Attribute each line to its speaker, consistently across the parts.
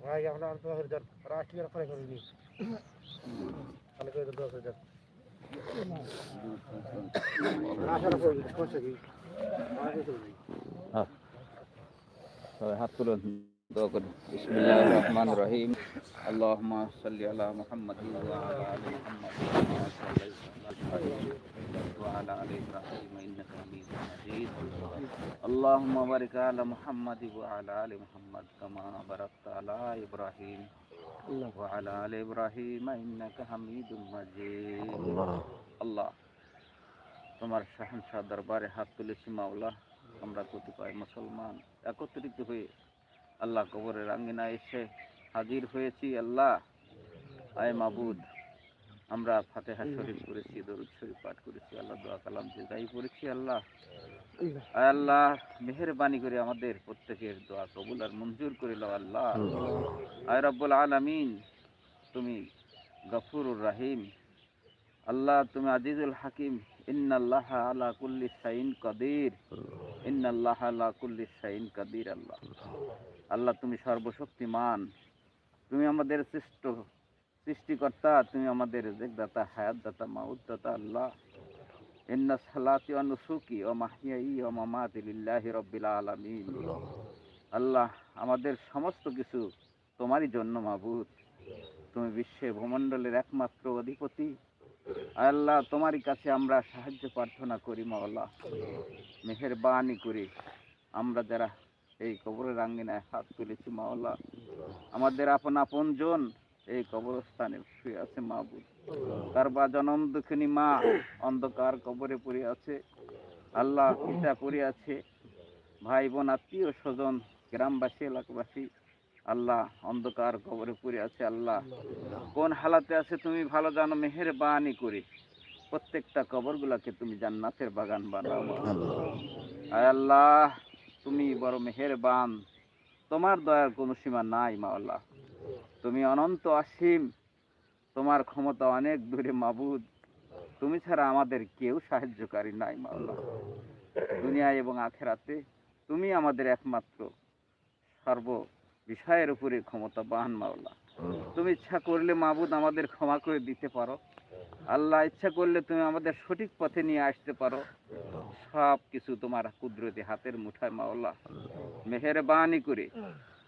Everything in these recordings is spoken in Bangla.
Speaker 1: ভাই, আমরা আর দোয়া করে দেন রাষ্ট্রীয় করে করে নি তাহলে করে দোয়া করে দেন আশা করে দিন কোন কি
Speaker 2: সবাই হাত তুলুন দোয়া করুন বিসমিল্লাহির রহমানির রহিম আল্লাহুম্মা সাল্লি আলা মুহাম্মাদ ওয়া আলা আলি মুহাম্মাদ কামা সাল্লাইতা আলা ইব্রাহিম ওয়া আলা আলি ইব্রাহিম ইন্নাকা হামিদুম মাজিদ اللهم بارك على محمد وعلى ال محمد كما باركت على ابراهيم وعلى ال ابراهيم انك حميد مجيد আল্লাহ তোমার শাহনশাহ দরবারে হাত তুলেছি মাওলা। আমরা কতিপয় মুসলমান একত্রিত হয়ে আল্লাহ কবরের আঙ্গিনা এসে হাজির হয়েছি। আল্লাহ, আয় মাবুদ, আমরা ফাতেহা শরীফ করেছি দরুদ শরীফ পাঠ করেছি, আল্লাহ দোয়া কালাম জেদাই করেছি। আল্লাহ, আয় আল্লাহ, মেহেরবানি করে আমাদের প্রত্যেকের দোয়া কবুল আর মঞ্জুর করে আল্লাহ। আয় রব্বুল আলামিন, তুমি গফুরুর রাহিম। আল্লাহ, তুমি আজিজুল হাকিম ইন্নাল্লাহ আলা কুল্লি শাইন কাদির। ইন্নাল্লাহ আলা কুল্লি শাইন কাদির আল্লাহ। আল্লাহ তুমি সর্বশক্তিমান। তুমি আমাদের সৃষ্ট সৃষ্টিকর্তা, তুমি আমাদের রেজেকদাতা হায়াতদাতা মাউদ্দাতা আল্লাহ। ইন্না সালাতি ওয়া নুসুকি ওয়া মাহইয়াই ওয়া মামাতি লিল্লাহি রাব্বিল আলামিন। আল্লাহ, আমাদের সমস্ত কিছু তোমারই জন্য মাবুদ। তুমি বিশ্বে ভূমণ্ডলের একমাত্র অধিপতি। আল্লাহ, তোমারই কাছে আমরা সাহায্য, প্রার্থনা করি মাওলা। মেহেরবানি করি। আমরা যারা এই কবরের আঙ্গিনায় হাত তুলেছি মাওলা, আমাদের আপন আপন জন এই কবরস্থানে শুয়ে আছে মা মাহবুব। তার বা জনম দুঃখিনী মা অন্ধকার কবরে পড়ে আছে। আল্লাহ পিতা পড়ে আছে ভাই বোন, আত্মীয় স্বজন, গ্রামবাসী, এলাকাবাসী আল্লাহ অন্ধকার কবরে পড়ে আছে আল্লাহ। কোন হালাতে আছে তুমি ভালো জানো? মেহেরবানি করে প্রত্যেকটা কবরগুলাকে তুমি জান্নাতের বাগান বানাও। আয় আল্লাহ তুমি বড় মেহেরবান। তোমার দয়ার কোনো সীমা নাই মাওলা তুমি অনন্ত অসীম। তোমার ক্ষমতা অনেক দূরে মাবুদ। তুমি ছাড়া আমাদের কেউ সাহায্যকারী নাই মাওলা দুনিয়া এবং আখেরাতে তুমি আমাদের একমাত্র সর্ব বিষয়ের উপরে ক্ষমতা বাহান মাওলা। তুমি ইচ্ছা করলে মাবুদ আমাদের ক্ষমা করে দিতে পারো। আল্লাহ ইচ্ছা করলে তুমি আমাদের সঠিক পথে নিয়ে আসতে পারো। সব কিছু তোমার কুদরতি হাতের মুঠায় মাওলা। মেহেরবানি করে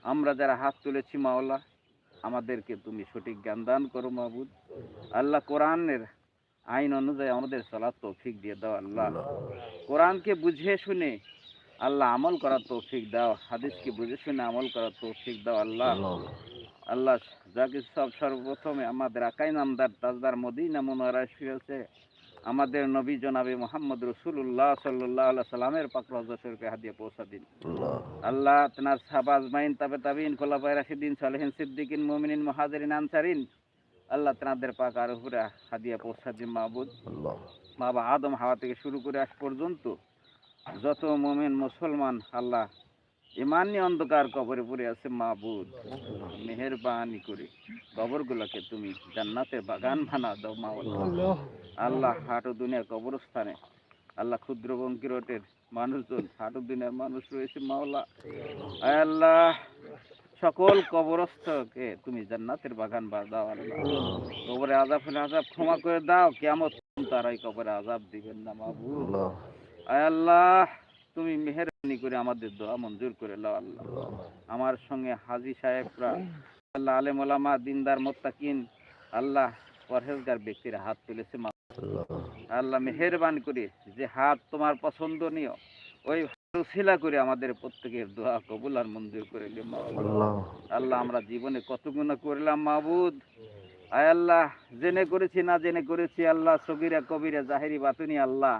Speaker 2: আমরা যারা হাত তুলেছি মাওলা আমাদেরকে তুমি সঠিক জ্ঞান দান করো মাহবুদ আল্লাহ কোরআনের আইন অনুযায়ী আমাদের চলার তৌফিক দিয়ে দাও আল্লাহ। কোরআনকে বুঝে শুনে আল্লাহ আমল করার তৌফিক দাও হাদিসকে বুঝে শুনে আমল করার তৌফিক দাও আল্লাহ। আল্লাহ যা কিছু সব সর্বপ্রথমে আমাদের আকাই নামদার তাজদার মোদী মদিনা মনোয়ারা শুয়েছে আমাদের নবী জনাবে মোহাম্মদ রসুল্লাহ সাল্লাহ সাল্লামের পাক রজসরকে হাদিয়ে পৌঁছা দিন। আল্লাহ তেনার সাবাজ মাইন তাবে তাবিন খোলাফায় রাশিদিন সালেহিন সিদ্দিকিন মুমিনিন মুহাজিরিন আনসারিন আল্লাহ তেনাদের পাক আর উপরে হাদিয়া পৌঁছা দিন মাহবুদ। বাবা আদম হাওয়া থেকে শুরু করে আজ পর্যন্ত যত মুমিন মুসলমান আল্লাহ ইমানি অন্ধকার কবরে পড়ে আছে মাহবুদ মেহেরবানি করে কবরগুলোকে তুমি জান্নাতের বাগান বানা দাও মাওলা আল্লাহ। হাটু দুনিয়া কবরস্থানে আল্লাহ ক্ষুদ্র বঙ্কিরটের মানুষজন হাটু দুনিয়ার মানুষ রয়েছে মাওলা। আল্লাহ সকল কবরস্থকে তুমি জান্নাতের বাগান বা দাও আল্লাহ। কবরে আজাব হলে আজাব ক্ষমা করে দাও কেমন তারাই কবরে আজাব দিবেন না আয় আল্লাহ তুমি মেহেরবানি করে আমাদের দোয়া মঞ্জুর করে লাও আল্লাহ। আমার সঙ্গে হাজি সাহেবরা আল্লাহ আলেম ওলামা দিনদার মোত্তাকিন আল্লাহ পরহেজগার ব্যক্তিরা হাত তুলেছে মা। আল্লাহ। মেহেরবান করে যে হাত তোমার পছন্দনীয় ওই উসিলা করে আমাদের প্রত্যেকের দোয়া কবুল আর মঞ্জুর করে আল্লাহ। আমরা জীবনে কত গুণা করলাম মাহবুদ। আয় আল্লাহ জেনে করেছি না জেনে করেছি আল্লাহ সগিরা কবিরা জাহেরি বাতুনি আল্লাহ।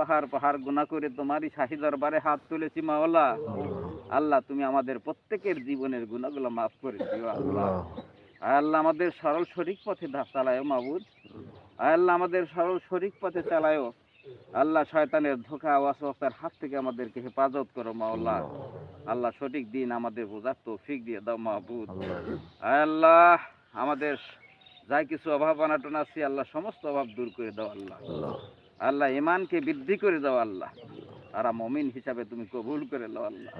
Speaker 2: পাহাড় পাহাড় গুণা করে তোমারই শাহী দরবারে হাত তুলেছি মাওলা। আল্লাহ। তুমি আমাদের প্রত্যেকের জীবনের গুণাগুলো মাফ করে দিও আল্লাহ। আল্লাহ। আমাদের সরল শরিক পথে চালায়ও মাবুদ। আল্লাহ আমাদের সরল শরিক পথে চালায়ও। আল্লাহ শয়তানের ধোকা ওয়াসওয়াসার হাত থেকে আমাদেরকে হেফাজত করো মাওলা। আল্লাহ। সঠিক দিন আমাদের বোঝার তৌফিক দিয়ে দাও মাহবুদ আয় আল্লাহ আমাদের যা কিছু অভাব অনাটন আছে আল্লাহ সমস্ত অভাব দূর করে দাও আল্লাহ। আল্লাহ ইমানকে বৃদ্ধি করে দাও আল্লাহ। আর মমিন হিসাবে তুমি কবুল করে দাও আল্লাহ।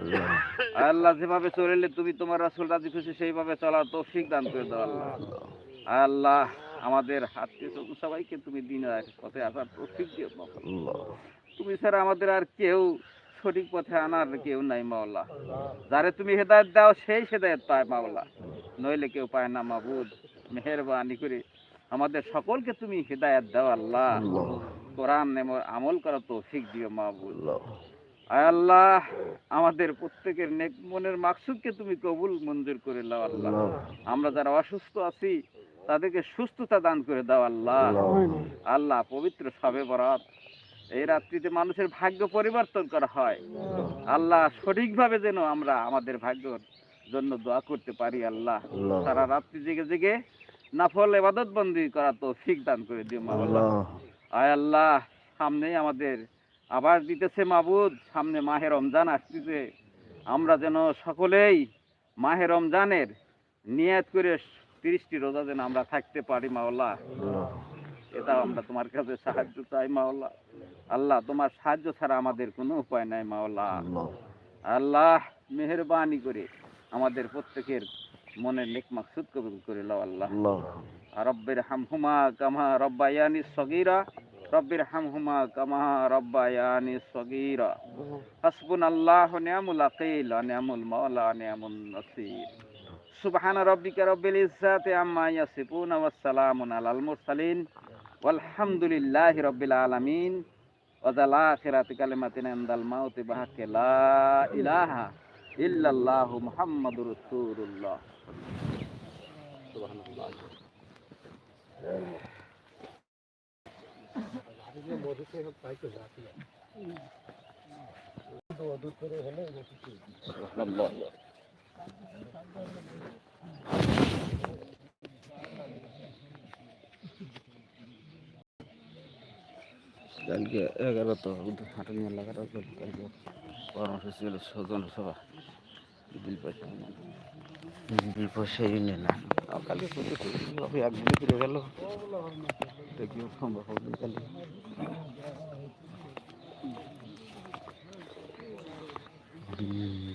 Speaker 2: আল্লাহ। যেভাবে চলিলে তুমি তোমার রাসূল রাজি খুশি সেইভাবে চলার তৌফিক দান করে দাও আল্লাহ। আল্লাহ আমাদের স্বজন সবাইকে তুমি দিন পথে আসার তৌফিক দিও তুমি ছাড়া আমাদের আর কেউ সঠিক পথে আনার কেউ নাই মাওলা যারে তুমি হেদায়ত দাও সেই হেদায়েত পায় মাওলা নইলে কেউ পায় না মাবুদ মেহেরবানি করে আমাদের সকলকে তুমি হেদায়েত দাও আল্লাহ। কোরআন আমল করা তৌফিক দিও আল্লাহ। আমাদের প্রত্যেকের নেক মনের মাকসুদকে তুমি কবুল মঞ্জুর করে দাও আল্লাহ। আমরা যারা অসুস্থ আছি তাদেরকে সুস্থতা দান করে দাও আল্লাহ। আল্লাহ। পবিত্র সবে বরাত। এই রাত্রিতে মানুষের ভাগ্য পরিবর্তন করা হয়। আল্লাহ। সঠিকভাবে যেন আমরা আমাদের ভাগ্যর জন্য দোয়া করতে পারি আল্লাহ। সারা রাত্রি জেগে জেগে নাফল এবাদত বন্দি করা তো ফিক দান করে দিও মাওলা আয় আল্লাহ, সামনেই আমাদের আবার দিতেছে মাবুদ, সামনে মাহে রমজান আসতেছে। আমরা যেন সকলেই মাহে রমজানের নিয়াত করে তিরিশটি রোজা যেন আমরা থাকতে পারি, মাওলা। এটা আমরা তোমার কাছে সাহায্য চাই, মাওলা। আল্লাহ, তোমার সাহায্য ছাড়া আমাদের কোনো উপায় নাই, মাওলা। আল্লাহ, মেহরবানি করে আমাদের প্রত্যেকের মনের নেক মাকসুদ কবুল করে লাও আল্লাহ। রব্বির হামহুমা কামা রব্বায়ানি সগীরা রব্বির হামহুমা কামা রব্বায়ানি সগীরা হাসবুন আল্লাহ নিয়ামুল আকিল নিয়ামুল মাওলা নিয়ামুন নাসির সুবহান রাব্বিকা রব্বিল ইজ্জাতি আম্মা ইয়াসিফুন ওয়া সালামুন আলাল মুরসালিন walhamdulillahi rabbil alamin wa zal akhirati kalimatin indal mauti bihaqqi la ilaha illallah muhammadur rasulullah subhanallah কালকে এগারো তো হাটের মেলা এগারো কালকে পরামর্শ ছিল স্বজন সভা, বিল পয়সা বিল পয়সা এনে না। আর কালকে করে সবাই একদিনে ফিরে গেল দেখিও সম্ভব হবে কালকে হুম।